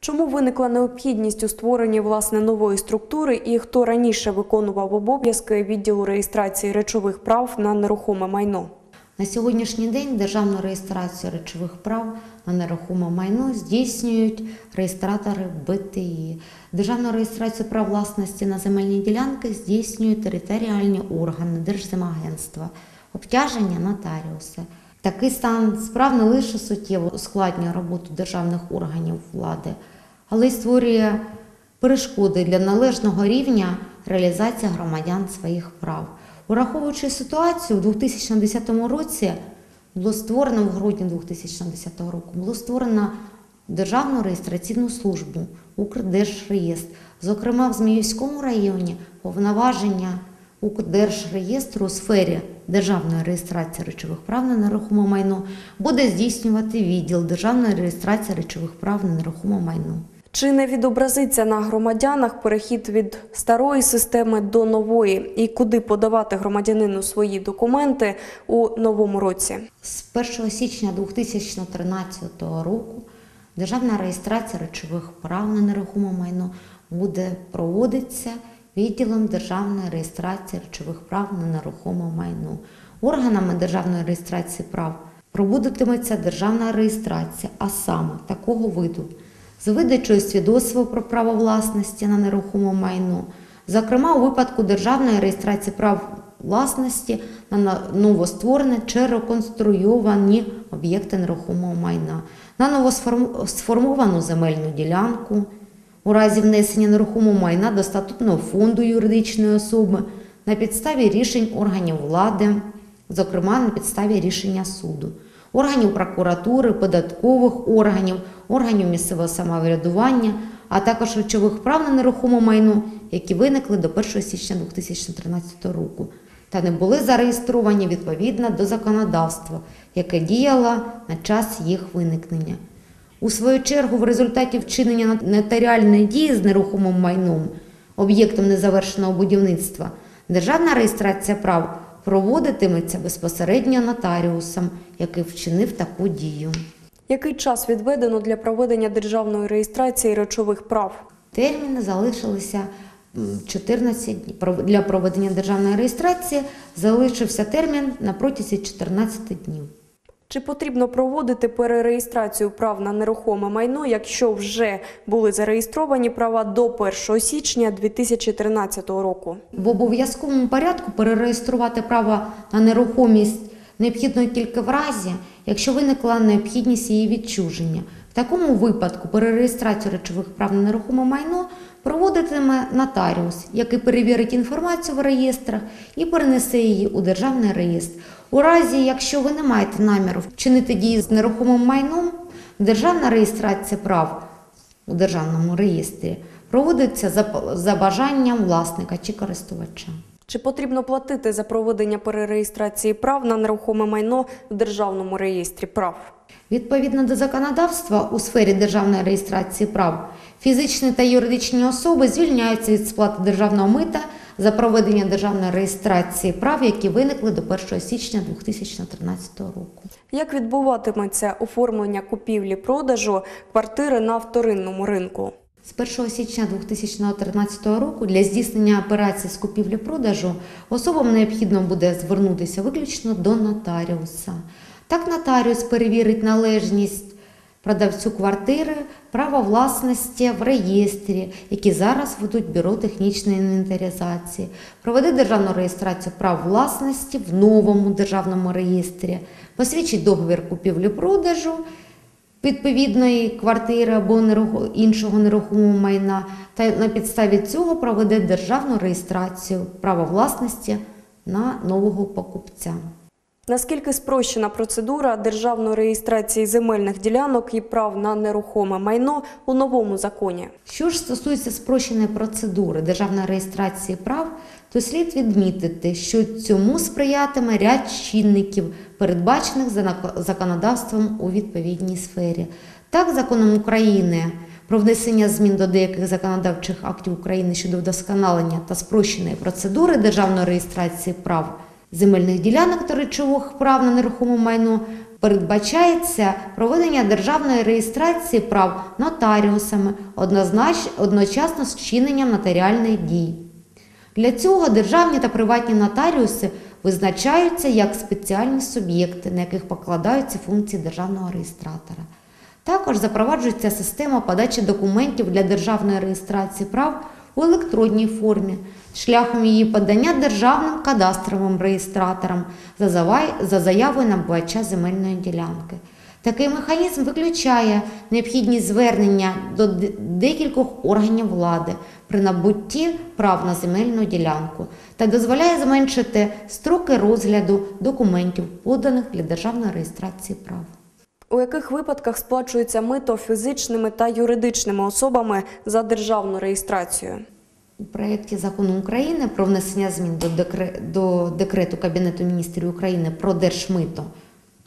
Чому виникла необхідність у створенні власне нової структури і хто раніше виконував обов'язки відділу реєстрації речових прав на нерухоме майно? На сьогоднішній день державну реєстрацію речових прав на нерухоме майно здійснюють реєстратори БТІ. Державну реєстрацію прав власності на земельні ділянки здійснюють територіальні органи Держземагентства, обтяження нотаріуси. Такий стан справ не лише суттєво ускладнює роботу державних органів влади, але й створює перешкоди для належного рівня реалізації громадян своїх прав. Враховуючи ситуацію, у 2010 році було створено в грудні 2010 року було створено Державну реєстраційну службу Укрдержреєстр. Зокрема, в Зміївському районі повноваження Укрдержреєстру у сфері державної реєстрації речових прав на нерухоме майно буде здійснювати відділ державної реєстрації речових прав на нерухоме майно. Чи не відобразиться на громадянах перехід від старої системи до нової, і куди подавати громадянину свої документи у новому році? З 1 січня 2013 року державна реєстрація речових прав на нерухоме майно буде проводитися відділом державної реєстрації речових прав на нерухоме майно. Органами державної реєстрації прав проводитиметься державна реєстрація, а саме такого виду з видачою свідоцтва про право власності на нерухоме майно, зокрема у випадку державної реєстрації прав власності на новостворені чи реконструйовані об'єкти нерухомого майна, на новосформовану земельну ділянку, у разі внесення нерухомого майна до статутного фонду юридичної особи на підставі рішень органів влади, зокрема на підставі рішення суду, органів прокуратури, податкових органів, органів місцевого самоврядування, а також речових прав на нерухоме майно, які виникли до 1 січня 2013 року, та не були зареєстровані відповідно до законодавства, яке діяло на час їх виникнення. У свою чергу, в результаті вчинення нотаріальної дії з нерухомим майном, об'єктом незавершеного будівництва, державна реєстрація прав проводитиметься безпосередньо нотаріусом, який вчинив таку дію. Який час відведено для проведення державної реєстрації речових прав? Терміни залишилися м, 14 днів. Для проведення державної реєстрації залишився термін на протязі 14 днів. Чи потрібно проводити перереєстрацію прав на нерухоме майно, якщо вже були зареєстровані права до 1 січня 2013 року? В обов'язковому порядку перереєструвати право на нерухомість необхідно тільки в разі, якщо виникла необхідність її відчуження. В такому випадку перереєстрацію речових прав на нерухоме майно проводитиме нотаріус, який перевірить інформацію в реєстрах і перенесе її у державний реєстр. У разі, якщо ви не маєте наміру вчинити дії з нерухомим майном, державна реєстрація прав у державному реєстрі проводиться за, бажанням власника чи користувача. Чи потрібно платити за проведення перереєстрації прав на нерухоме майно в державному реєстрі прав? Відповідно до законодавства у сфері державної реєстрації прав, фізичні та юридичні особи звільняються від сплати державного мита за проведення державної реєстрації прав, які виникли до 1 січня 2013 року. Як відбуватиметься оформлення купівлі-продажу квартири на вторинному ринку? З 1 січня 2013 року для здійснення операцій з купівлі-продажу особам необхідно буде звернутися виключно до нотаріуса. Так нотаріус перевірить належність продавцю квартири, право власності в реєстрі, які зараз ведуть бюро технічної інвентаризації, проведе державну реєстрацію прав власності в новому державному реєстрі, посвідчить договір купівлі-продажу відповідної квартири або іншого нерухомого майна, та на підставі цього проведе державну реєстрацію права власності на нового покупця. Наскільки спрощена процедура державної реєстрації земельних ділянок і прав на нерухоме майно у новому законі? Що ж стосується спрощеної процедури державної реєстрації прав, то слід відмітити, що цьому сприятиме ряд чинників, передбачених законодавством у відповідній сфері. Так, законом України про внесення змін до деяких законодавчих актів України щодо вдосконалення та спрощеної процедури державної реєстрації прав земельних ділянок та речових прав на нерухоме майно Передбачається проведення державної реєстрації прав нотаріусами однознач... одночасно з вчиненням нотаріальних дій. Для цього державні та приватні нотаріуси визначаються як спеціальні суб'єкти, на яких покладаються функції державного реєстратора. Також запроваджується система подачі документів для державної реєстрації прав у електронній формі шляхом її подання державним кадастровим завай- за заявою набувача земельної ділянки. Такий механізм виключає необхідність звернення до декількох органів влади при набутті прав на земельну ділянку та дозволяє зменшити строки розгляду документів, поданих для державної реєстрації прав. У яких випадках сплачується мито фізичними та юридичними особами за державну реєстрацію? У проєкті закону України про внесення змін до, декре... до декрету Кабінету міністрів України про держмито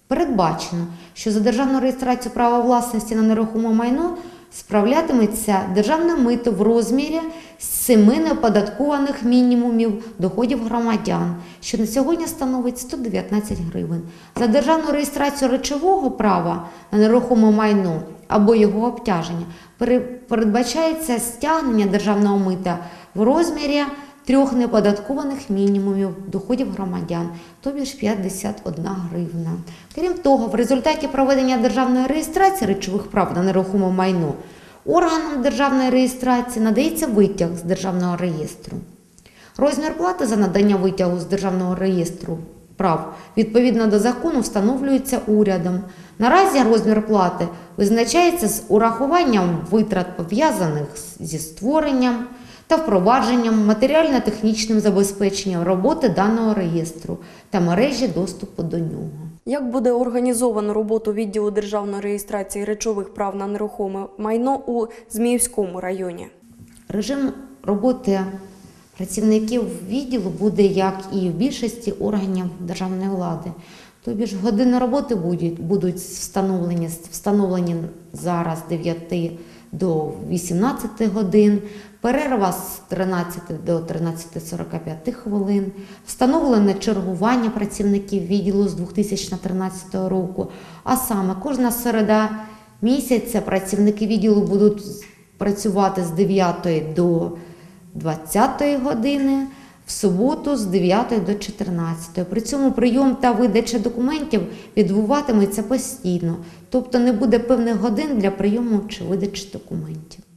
передбачено, що за державну реєстрацію права власності на нерухоме майно справлятиметься державне мито в розмірі семи неоподаткованих мінімумів доходів громадян, що на сьогодні становить 119 гривень. За державну реєстрацію речового права на нерухоме майно або його обтяження передбачається стягнення державного мита в розмірі трьох неподаткованих мінімумів доходів громадян, тобі ж 51 гривна. Крім того, в результаті проведення державної реєстрації речових прав на нерухоме майно органам державної реєстрації надається витяг з державного реєстру. Розмір плати за надання витягу з державного реєстру прав відповідно до закону встановлюється урядом. Наразі розмір плати визначається з урахуванням витрат пов'язаних зі створенням та впровадженням матеріально-технічним забезпеченням роботи даного реєстру та мережі доступу до нього. Як буде організовано роботу відділу державної реєстрації речових прав на нерухоме майно у Зміївському районі? Режим роботи працівників відділу буде як і в більшості органів державної влади. Тобі ж години роботи будуть, будуть встановлені, встановлені зараз з 9 до 18 годин, перерва з 13 до 13.45 хвилин, встановлене чергування працівників відділу з 2013 року, а саме кожна середа місяця працівники відділу будуть працювати з 9 до 20 години, в суботу з 9 до 14. При цьому прийом та видача документів відбуватиметься постійно, тобто не буде певних годин для прийому чи видачі документів.